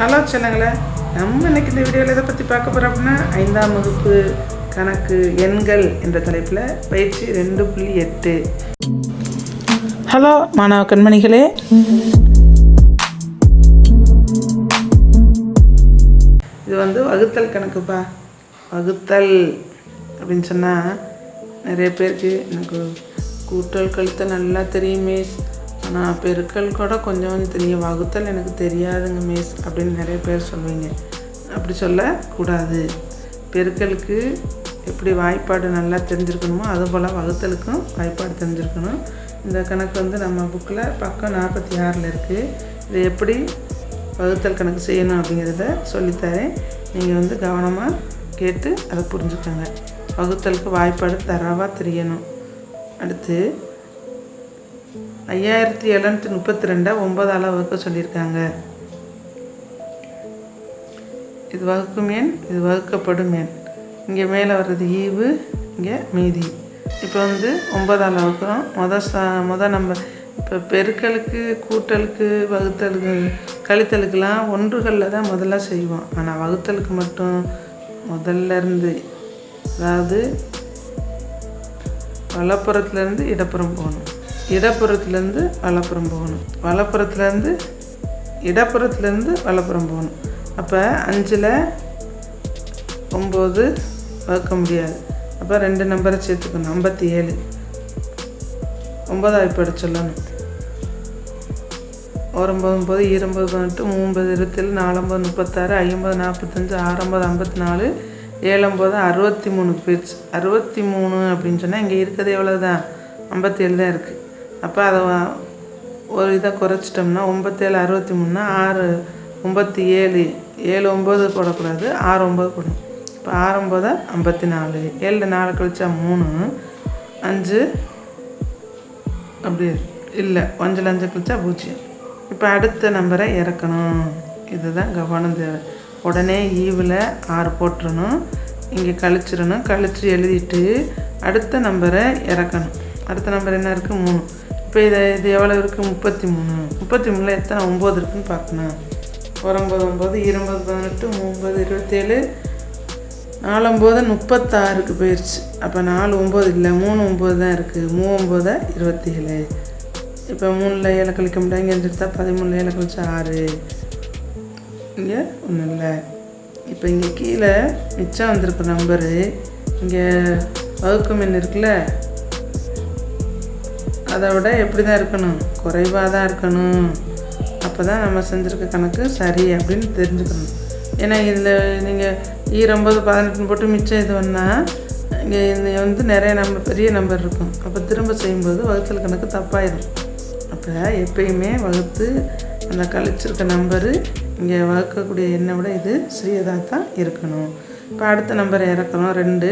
Hello சொல்லுங்களேன் நம்ம இன்னைக்கு இந்த வீடியோவில் எதை பற்றி பார்க்க போகிறோம் அப்படின்னா ஐந்தாம் வகுப்பு கணக்கு எண்கள் என்ற தலைப்பில் பயிற்சி ரெண்டு புள்ளி எட்டு. ஹலோ மாணவ கண்மணிகளே. இது வந்து வகுத்தல் கணக்குப்பா. வகுத்தல் அப்படின்னு சொன்னால் நிறைய பேருக்கு எனக்கு கூட்டல் கழித்தல் நல்லா தெரியும். மிஸ் ஆனால் பெருக்கல் கூட கொஞ்சம் கொஞ்சம் தெரியும் வகுத்தல் எனக்கு தெரியாதுங்க மிஸ் அப்படின்னு நிறைய பேர் சொல்லுவீங்க அப்படி சொல்லக்கூடாது பெருக்கலுக்கு எப்படி வாய்ப்பாடு நல்லா தெரிஞ்சிருக்கணுமோ அதுபோல் வகுத்தலுக்கும் வாய்ப்பாடு தெரிஞ்சிருக்கணும். இந்த கணக்கு வந்து நம்ம புக்கில் பக்கம் நாற்பத்தி ஆறில் இருக்குது இது எப்படி வகுத்தல் கணக்கு செய்யணும் அப்படிங்கிறத சொல்லித்தரேன். நீங்கள் வந்து கவனமாக கேட்டு அதை புரிஞ்சுக்கோங்க. வகுத்தலுக்கு வாய்ப்பாடு தரவாக தெரியணும். அடுத்து ஐயாயிரத்தி எழுநூற்றி முப்பத்தி ரெண்டை ஒன்பதால் வகுக்க சொல்லியிருக்காங்க. இது வகுக்கும் எண் இது வகுக்கப்படும் எண். இங்கே மேலே வர்றது ஈவு இங்கே மீதி. இப்போ வந்து ஒன்பதால் வகுக்கிறோம். மொதல் ச மொதல் நம்ம இப்போ பெருக்கலுக்கு கூட்டலுக்கு வகுத்தலுக்கு கழித்தலுக்கெல்லாம் ஒன்றுகளில் தான் முதல்ல செய்வோம். ஆனால் வகுத்தலுக்கு மட்டும் முதல்ல இருந்து அதாவது வலப்புறத்துலேருந்து இடப்புறம் போகணும். இடப்புறத்துலேருந்து வலப்புறம் போகணும். வலப்புறத்துலேருந்து இடப்புறத்துலேருந்து வலப்புறம் போகணும். அப்போ அஞ்சில் ஒம்பது வகுக்க முடியாது. அப்போ ரெண்டு நம்பரை சேர்த்துக்கணும். ஐம்பத்தி ஏழு ஒம்பதாவது படி சொல்லணும். ஒரம்பது ஒம்பது இரும்பது பதினெட்டு மூம்பது இருபத்தேழு நாலம்பது முப்பத்தாறு ஐம்பது நாற்பத்தஞ்சு ஆறம்பது ஐம்பத்தி நாலு ஏழம்பது அறுபத்தி மூணு போயிடுச்சு. அறுபத்தி மூணு அப்படின்னு சொன்னால் இங்கே இருக்கிறது எவ்வளோ தான் ஐம்பத்தேழு தான் இருக்குது அப்போ அதை ஒரு இதை குறைச்சிட்டோம்னா ஒம்பத்தேழு அறுபத்தி மூணுனா ஆறு ஒம்பத்தி ஏழு ஏழு ஒம்பது போடக்கூடாது ஆறு ஒம்பது போடணும். இப்போ ஆறு ஒம்பது ஐம்பத்தி நாலு. ஏழு நாலு கழிச்சா மூணு அஞ்சு அப்படி இல்லை அஞ்சில் அஞ்சு கழிச்சா பூஜ்ஜியம். இப்போ அடுத்த நம்பரை இறக்கணும். இதுதான் கவனம் தேவை. உடனே ஈவில் ஆறு போட்டுறணும். இங்கே கழிச்சிடணும். கழிச்சு எழுதிட்டு அடுத்த நம்பரை இறக்கணும். அடுத்த நம்பர் என்ன இருக்குது மூணு. இப்போ இதை இது எவ்வளோ இருக்குது முப்பத்தி மூணு முப்பத்தி மூணில் எத்தனை ஒம்பது இருக்குதுன்னு பார்க்கணும். ஒரம்பது ஒம்பது இருபது பதினெட்டு ஒம்பது இருபத்தேழு நாலொம்பது முப்பத்தாறுக்கு போயிடுச்சு அப்போ நாலு ஒம்பது இல்லை மூணு ஒம்பது தான் இருக்குது மூ ஒம்பது இருபத்தி ஏழு இப்போ மூணில் ஏழை கழிக்க முடியாது இங்கே எடுத்தா பதிமூணில் ஏழை கழிச்சு ஆறு. இங்கே ஒன்றும் இல்லை. இப்போ இங்கே கீழே மிச்சம் வந்திருக்க நம்பரு இங்கே வகுக்கும் எண் இருக்குல்ல? அதை விட எப்படி தான் இருக்கணும்? குறைவாக தான் இருக்கணும். அப்போ தான் நம்ம செஞ்சுருக்க கணக்கு சரி அப்படின்னு தெரிஞ்சுக்கணும். ஏன்னா இதில் நீங்கள் ஈரொம்பது பதினெட்டுன்னு போட்டு மிச்சம் இது பண்ணால் இங்கே இந்த வந்து நிறைய நம்பர் பெரிய நம்பர் இருக்கும். அப்போ திரும்ப செய்யும்போது வகுத்தல் கணக்கு தப்பாயிடும் அப்போ எப்பயுமே வகுத்து அந்த கழிச்சிருக்க நம்பரு இங்கே வகுக்கக்கூடிய எண்ணை விட இது சிறியதாக தான் இருக்கணும். இப்போ அடுத்த நம்பரை இறக்குறோம் ரெண்டு.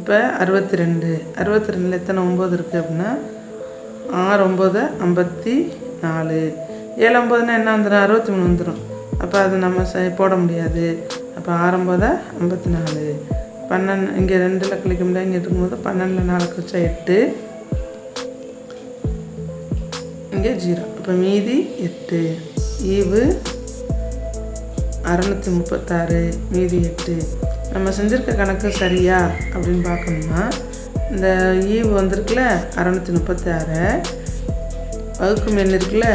இப்போ அறுபத்தி ரெண்டு. அறுபத்தி ரெண்டில் எத்தனை ஒம்பது இருக்குது அப்படின்னா ஆறு ஒம்பது ஐம்பத்தி நாலு. ஏழு ஒம்பதுனா என்ன வந்துடும் அறுபத்தி மூணு வந்துடும் அப்போ அது நம்ம செ- போட முடியாது. அப்போ ஆறொம்பது ஐம்பத்தி நாலு. பன்னெண்டு இங்கே ரெண்டில் கழிக்க முடியாது இங்கே இருக்கும்போது பன்னெண்டில் நாலு கழிச்சா எட்டு. இங்கே ஜீரோ. இப்போ மீதி எட்டு. ஈவு அறநூற்றி முப்பத்தாறு. மீதி எட்டு. நம்ம செஞ்சுருக்க கணக்கு சரியா அப்படின்னு பார்க்கணும்னா இந்த ஈவு வந்திருக்குல்ல அறநூற்றி முப்பத்தி ஆறு வகுக்கும் எண் இருக்குல்ல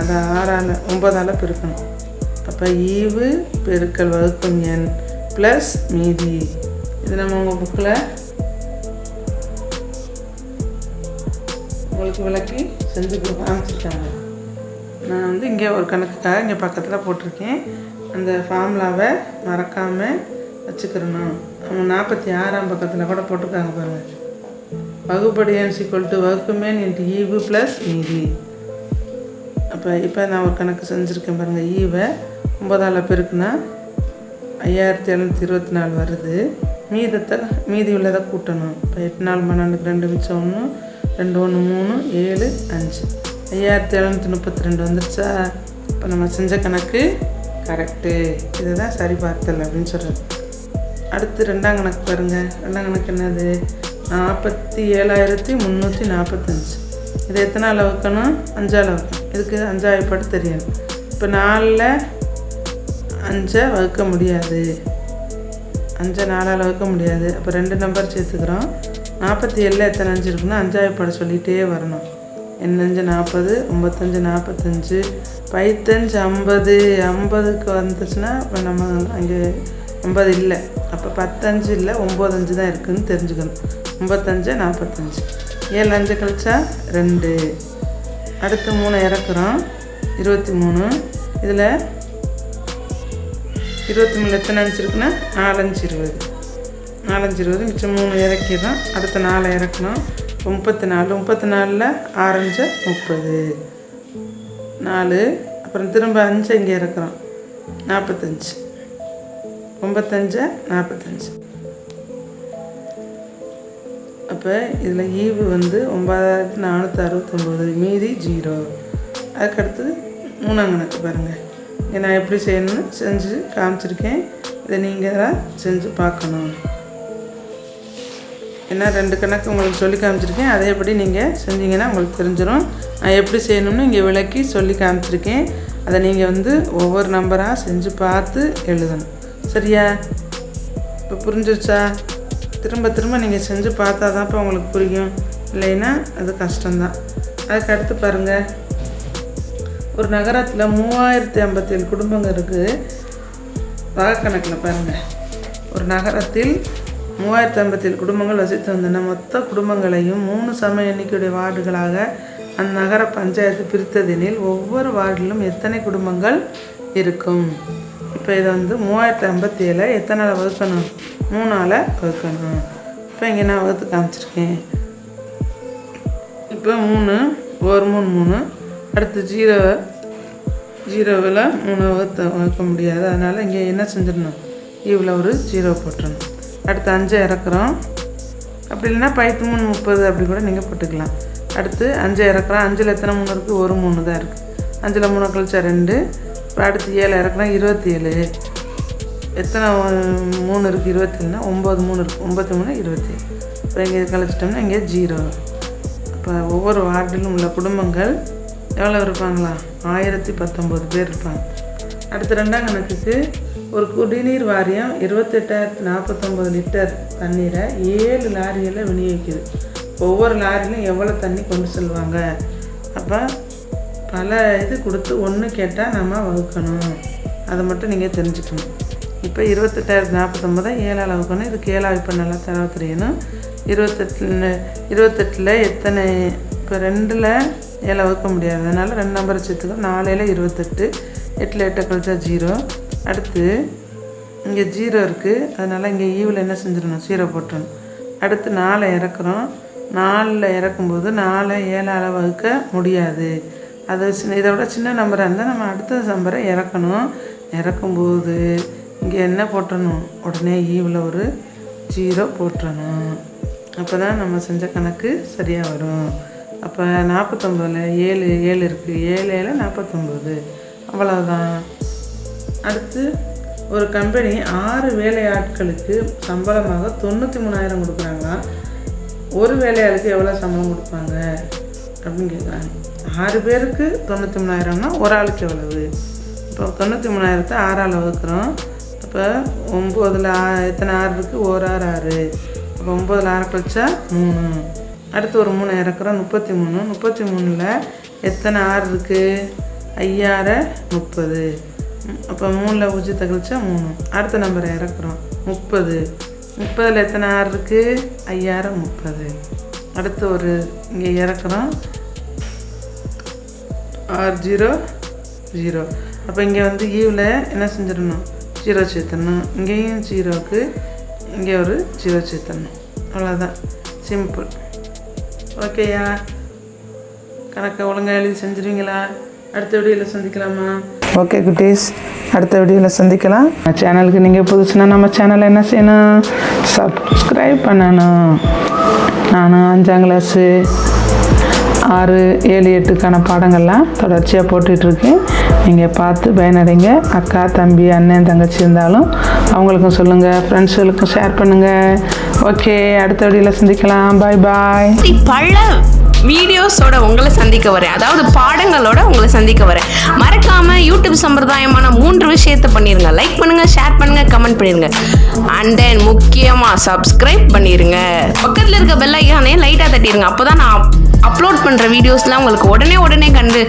அதை ஆறால் ஒம்பதால் பெருக்கணும். அப்போ ஈவு பெருக்கல் வகுக்கும் எண் ப்ளஸ் மீதி. இது நம்ம உங்கள் புக்கில் உங்களுக்கு விளக்கி செஞ்சு கொடுக்க ஆரம்பிச்சிருக்காங்க. நான் வந்து இங்கே ஒரு கணக்குக்காக இங்கே பக்கத்தில் போட்டிருக்கேன். அந்த ஃபார்முலாவை மறக்காமல் வச்சுக்கிறணும் அவங்க நாற்பத்தி ஆறாம் பக்கத்தில் கூட போட்டிருக்காங்க பாருங்கள் வகுப்படி என் சீக்வல் டு வகுக்குமேன் இன்ட்டு ஈவு ப்ளஸ் மீதி அப்போ இப்போ நான் ஒரு கணக்கு செஞ்சுருக்கேன் பாருங்கள் ஈவை ஒம்பதால் பெருக்குன்னா ஐயாயிரத்தி எழுநூற்றி இருபத்தி நாலு வருது. மீதத்தை மீதி உள்ளதை கூட்டணும். இப்போ எட்டு நாலு பன்னெண்டுக்கு ரெண்டு மிச்சம் ஒன்று ரெண்டு ஒன்று மூணு ஏழு அஞ்சு. ஐயாயிரத்தி எழுநூற்றி முப்பத்தி ரெண்டு வந்துருச்சா? இப்போ நம்ம செஞ்ச கணக்கு கரெக்டு இதுதான் சரி பார்த்தல் அப்படின்னு சொல்கிறது அடுத்து ரெண்டாம் கணக்கு பாருங்கள் ரெண்டாம் கணக்கு என்னது? நாற்பத்தி ஏழாயிரத்தி முந்நூற்றி நாற்பத்தஞ்சு. இது எத்தனை அளவு அஞ்சா அளவுக்கணும் இதுக்கு அஞ்சாவது பாட்டு தெரியணும் இப்போ நாலில் அஞ்சை வகுக்க முடியாது. அஞ்சை நாலால் வகுக்க முடியாது. அப்போ ரெண்டு நம்பர் சேர்த்துக்கிறோம். நாற்பத்தி ஏழில் எத்தனை அஞ்சு இருக்குன்னா அஞ்சாவது படம் சொல்லிகிட்டே வரணும். எண்ணஞ்சு நாற்பது. ஒம்பத்தஞ்சு நாற்பத்தஞ்சு. பைத்தஞ்சு ஐம்பது. ஐம்பதுக்கு வந்துச்சுன்னா இப்போ நம்ம அங்கே ஐம்பது இல்லை. அப்போ பத்தஞ்சு இல்லை ஒம்பதஞ்சு தான் இருக்குதுன்னு தெரிஞ்சுக்கணும். ஒம்பத்தஞ்சு நாற்பத்தஞ்சு ஏழு அஞ்சு கழிச்சா ரெண்டு. அடுத்து மூணு இறக்குறோம். இருபத்தி மூணு இதில் இருபத்தி மூணு எத்தனை அஞ்சு இருக்குன்னா நாலஞ்சு இருபது. நாலஞ்சு இருபது மிச்சம் மூணு இறக்கிடுறோம். அடுத்த நாலு இறக்கணும். முப்பத்தி நாலு முப்பத்தி நாலில் ஆரஞ்சு முப்பது. நாலு. அப்புறம் திரும்ப அஞ்சு இங்கே இறக்குறோம். நாற்பத்தஞ்சு ஐம்பத்தஞ்சு நாற்பத்தஞ்சு. அப்போ இதில் ஈவு வந்து ஒம்பதாயிரத்தி நானூற்றி அறுபத்தொம்போது மீதி ஜீரோ. அதுக்கடுத்து மூணாம் கணக்கு பாருங்கள் இங்கே நான் எப்படி செய்யணும்னு செஞ்சு காமிச்சிருக்கேன். இதை நீங்கள் தான் செஞ்சு பார்க்கணும். ஏன்னா ரெண்டு கணக்கு உங்களுக்கு சொல்லி காமிச்சிருக்கேன். அதேபடி நீங்கள் செஞ்சீங்கன்னா உங்களுக்கு தெரிஞ்சிடும் நான் எப்படி செய்யணும்னு இங்கே விளக்கி சொல்லி காமிச்சிருக்கேன். அதை நீங்கள் வந்து ஒவ்வொரு நம்பராக செஞ்சு பார்த்து எழுதணும். சரியா? இப்போ புரிஞ்சிருச்சா? திரும்ப திரும்ப நீங்கள் செஞ்சு பார்த்தா தான் இப்போ உங்களுக்கு புரியும். இல்லைன்னா அது கஷ்டம்தான். அதுக்கு அடுத்து பாருங்கள் ஒரு நகரத்தில் மூவாயிரத்தி ஐம்பத்தேழு குடும்பங்கள் இருக்குது வகக்கணக்கில் பாருங்கள் ஒரு நகரத்தில் மூவாயிரத்தி ஐம்பத்தேழு குடும்பங்கள் வசித்து வந்தன. மொத்த குடும்பங்களையும் மூணு சம எண்ணிக்கையுடைய வார்டுகளாக அந்த நகர பஞ்சாயத்து பிரித்ததெனில் ஒவ்வொரு வார்டிலும் எத்தனை குடும்பங்கள் இருக்கும்? இப்போ இதை வந்து மூவாயிரத்தி ஐம்பத்தி ஏழை எத்தனை வகுக்கணும்? மூணால் வகுக்கணும். இப்போ இங்கே நான் வகுத்து காமிச்சிருக்கேன். இப்போ மூணு ஒரு மூணு மூணு. அடுத்து ஜீரோ ஜீரோவில் மூணு வகுத்து வகுக்க முடியாது. அதனால் இங்கே என்ன செஞ்சிடணும்? இவ்வளோ ஒரு ஜீரோ போட்டுடணும். அடுத்து அஞ்சு இறக்குறோம். அப்படி இல்லைன்னா பைத்து மூணு முப்பது அப்படி கூட நீங்கள் போட்டுக்கலாம். அடுத்து அஞ்சு இறக்குறோம். அஞ்சில் எத்தனை மூணு இருக்குது ஒரு மூணு தான் இருக்குது அஞ்சில் மூணு கழிச்சா ரெண்டு. அடுத்து ஏழு இறக்குனா இருபத்தி ஏழு எத்தனை மூணு இருக்குது இருபத்தேழுனா ஒம்பது மூணு இருக்குது ஒம்பத்தி மூணு இருபத்தி அப்புறம் இங்கே கழிச்சிட்டோம்னா இங்கே ஜீரோ. இப்போ ஒவ்வொரு வார்டிலும் உள்ள குடும்பங்கள் எவ்வளோ இருப்பாங்களா? ஆயிரத்தி பத்தொம்போது பேர் இருப்பாங்க. அடுத்த ரெண்டாம் கணக்குக்கு ஒரு குடிநீர் வாரியம் இருபத்தெட்டாயிரத்தி நாற்பத்தொம்பது லிட்டர் தண்ணீரை ஏழு லாரியில் விநியோகிக்குது. ஒவ்வொரு லாரியிலும் எவ்வளோ தண்ணி கொண்டு செல்வாங்க? அப்போ பல இது கொடுத்து ஒன்று கேட்டால் நம்ம வகுக்கணும். அதை மட்டும் நீங்கள் தெரிஞ்சுக்கணும். இப்போ இருபத்தெட்டாயிரத்தி நாற்பத்தொம்பதை ஏழால் வகுக்கணும். இதுக்கு ஏழாவது இப்போ நல்லா தரவ தெரியணும். இருபத்தெட்டில் இருபத்தெட்டில் எத்தனை இப்போ ரெண்டில் ஏழை வகுக்க முடியாது. அதனால் ரெண்டு நம்பரை சேர்த்துக்கோ நாலையில் இருபத்தெட்டு எட்டில் எட்டை கழிச்சா ஜீரோ அடுத்து இங்கே ஜீரோ இருக்குது அதனால் இங்கே ஈவில் என்ன செஞ்சிடணும்? ஜீரோ போட்டுடணும். அடுத்து நாலை இறக்குறோம். நாலில் இறக்கும்போது நாலை ஏழால் வகுக்க முடியாது. அது சின்ன இதை விட சின்ன நம்பராக இருந்தால் நம்ம அடுத்த நம்பரை இறக்கணும். இறக்கும்போது இங்கே என்ன போட்டணும்? உடனே e ஈவில் ஒரு ஜீரோ போட்டுறணும் அப்போ தான் நம்ம செஞ்ச கணக்கு சரியாக வரும். அப்போ நாற்பத்தொம்பதில் ஏழு ஏழு இருக்குது ஏழு ஏழு நாற்பத்தொம்பது அவ்வளோதான் அடுத்து ஒரு கம்பெனி ஆறு வேலையாட்களுக்கு சம்பளமாக தொண்ணூற்றி மூணாயிரம் கொடுக்குறாங்களா? ஒரு வேலையாளுக்கு எவ்வளோ சம்பளம் கொடுப்பாங்க? அப்படின்னு கேட்குறாங்க ஆறு பேருக்கு தொண்ணூற்றி மூணாயிரம்னா ஒரு ஆளுக்கு எவ்வளவு? இப்போ தொண்ணூற்றி மூணாயிரத்தை ஆறால் வகுக்கிறோம். இப்போ ஒம்போதில் ஆ எத்தனை ஆறு இருக்குது ஒரு ஆறு ஆறு. அப்போ ஒம்போதில் ஆறு கழிச்சா மூணு. அடுத்து ஒரு மூணு இறக்குறோம் முப்பத்தி மூணு முப்பத்தி மூணில் எத்தனை ஆறு இருக்குது ஐயாறு முப்பது. அப்போ மூணில் பூஜ்ஜியத்தை கழிச்சா மூணு. அடுத்த நம்பரை இறக்குறோம் முப்பது. முப்பதில் எத்தனை ஆறு இருக்குது ஐயாயிரம் முப்பது. அடுத்து ஒரு இங்கே இறக்குறோம் ஆறு ஜீரோ ஜீரோ அப்போ இங்கே வந்து e ஈவில் என்ன செஞ்சிடணும்? ஜீரோ சேர்த்தணும் இங்கேயும் ஜீரோவுக்கு இங்கே ஒரு ஜீரோ சேர்த்தணும் அவ்வளோதான் சிம்பிள் ஓகேயா கணக்கை ஒழுங்காக எழுதி செஞ்சுருவீங்களா? அடுத்த வீடியோவில் சந்திக்கலாமா? ஓகே குட்டீஸ். அடுத்த வீடியோவில் சந்திக்கலாம். சேனலுக்கு நீங்கள் புதுசுனா நம்ம சேனலை என்ன செய்யணும்? சப்ஸ்கிரைப் பண்ணணும். நானும் அஞ்சாம் கிளாஸு ஆறு ஏழு எட்டுக்கான பாடங்கள்லாம் தொடர்ச்சியாக போட்டுட்ருக்கேன் நீங்கள் பார்த்து பயனடைங்க. அக்கா தம்பி அண்ணன் தங்கச்சி இருந்தாலும் அவங்களுக்கும் சொல்லுங்கள் ஃப்ரெண்ட்ஸுகளுக்கும் ஷேர் பண்ணுங்கள் ஓகே அடுத்த வீடியோவில் சந்திக்கலாம். பாய் பாய் பழம் வீடியோஸோட உங்களை சந்திக்க வரேன். அதாவது பாடங்களோட உங்களை சந்திக்க வரேன். மறக்காம யூடியூப் சம்பிரதாயமான மூன்று விஷயத்தை பண்ணிருங்க. லைக் பண்ணுங்க ஷேர் பண்ணுங்க கமெண்ட் பண்ணிருங்க. அண்ட் தென் முக்கியமா சப்ஸ்கிரைப் பண்ணிருங்க. பக்கத்துல இருக்க பெல் ஐக்கானே லைட்டா தட்டிருங்க. அப்பதான் நான் அப்லோட் பண்ற வீடியோஸ்லாம் உங்களுக்கு உடனே உடனே கண்டு